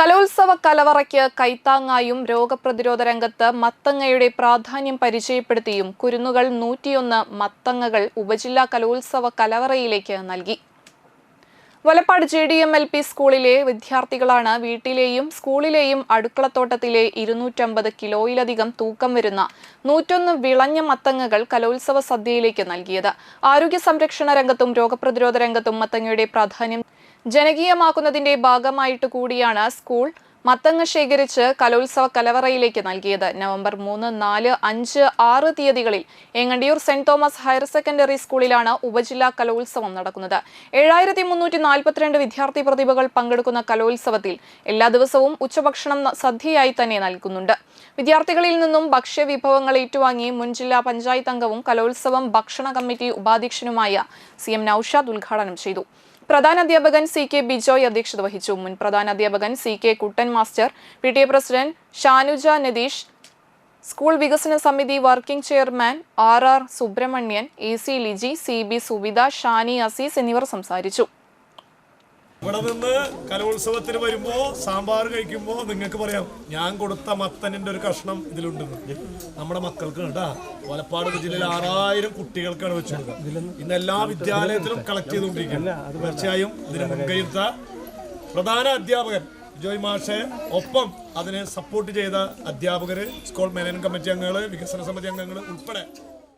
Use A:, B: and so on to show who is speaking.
A: കലോത്സവ കലവറയ്ക്ക് കൈത്താങ്ങായും രോഗപ്രതിരോധ രംഗത്ത് മത്തങ്ങയുടെ പ്രാധാന്യം പരിചയപ്പെടുത്തിയും കുരുന്നുകൾ നൂറ്റിയൊന്ന് മത്തങ്ങകൾ ഉപജില്ലാ കലോത്സവ കലവറയിലേക്ക് നൽകി. Valappad J D M L P സ്കൂളിലെ വിദ്യാർത്ഥികളാണ് വീട്ടിലെയും സ്കൂളിലെയും അടുക്കളത്തോട്ടത്തിലെ ഇരുന്നൂറ്റമ്പത് കിലോയിലധികം തൂക്കം വരുന്ന നൂറ്റൊന്ന് വിളഞ്ഞ മത്തങ്ങകൾ കലോത്സവ സദ്യയിലേക്ക് നൽകിയത്. ആരോഗ്യ സംരക്ഷണ രംഗത്തും രോഗപ്രതിരോധ രംഗത്തും മത്തങ്ങയുടെ പ്രാധാന്യം ജനകീയമാക്കുന്നതിന്റെ ഭാഗമായിട്ട് കൂടിയാണ് സ്കൂൾ മത്തങ്ങ ശേഖരിച്ച് കലോത്സവ കലവറയിലേക്ക് നൽകിയത്. നവംബർ മൂന്ന് നാല് അഞ്ച് ആറ് തീയതികളിൽ Engandiyur saint Thomas higher secondary സ്കൂളിലാണ് ഉപജില്ലാ കലോത്സവം നടക്കുന്നത്. ഏഴായിരത്തി മുന്നൂറ്റി നാൽപ്പത്തിരണ്ട് വിദ്യാർത്ഥി പ്രതിഭകൾ പങ്കെടുക്കുന്ന കലോത്സവത്തിൽ എല്ലാ ദിവസവും ഉച്ചഭക്ഷണം സദ്യയായി തന്നെ നൽകുന്നുണ്ട്. വിദ്യാർത്ഥികളിൽ നിന്നും ഭക്ഷ്യവിഭവങ്ങൾ ഏറ്റുവാങ്ങി മുൻ ജില്ലാ പഞ്ചായത്ത് അംഗവും കലോത്സവം ഭക്ഷണ കമ്മിറ്റി ഉപാധ്യക്ഷനുമായ സി എം നൌഷാദ് ഉദ്ഘാടനം ചെയ്തു. പ്രധാന അധ്യാപകൻ സി കെ ബിജോയ് അധ്യക്ഷത വഹിച്ചു. മുൻ പ്രധാന അധ്യാപകൻ C K Kuttan master P T A president Shanuja Nadeesh school വികസന സമിതി working chairman R R Subramanian A C Liji C B Subitha Shani Azeez എന്നിവർ സംസാരിച്ചു.
B: ഇവിടെ നിന്ന് കലോത്സവത്തിന് വരുമ്പോ സാമ്പാർ കഴിക്കുമ്പോ നിങ്ങൾക്ക് പറയാം ഞാൻ കൊടുത്ത മത്തനിന്റെ ഒരു കഷ്ണം ഇതിലുണ്ട് നമ്മുടെ മക്കൾക്ക് കേട്ടാ വലപ്പാട് ജില്ലയിൽ ആറായിരം കുട്ടികൾക്കാണ് വെച്ചത് ഇന്ന് എല്ലാ വിദ്യാലയത്തിലും കളക്ട് ചെയ്തുകൊണ്ടിരിക്കുന്നത് തീർച്ചയായും ഇതിന് മുൻകൈയെടുത്ത പ്രധാന അധ്യാപകൻ ജോയ് മാഷെ ഒപ്പം അതിനെ സപ്പോർട്ട് ചെയ്ത അധ്യാപകര് സ്കൂൾ മാനേജ്മെന്റ് കമ്മിറ്റി അംഗങ്ങൾ വികസന സമിതി അംഗങ്ങൾ ഉൾപ്പെടെ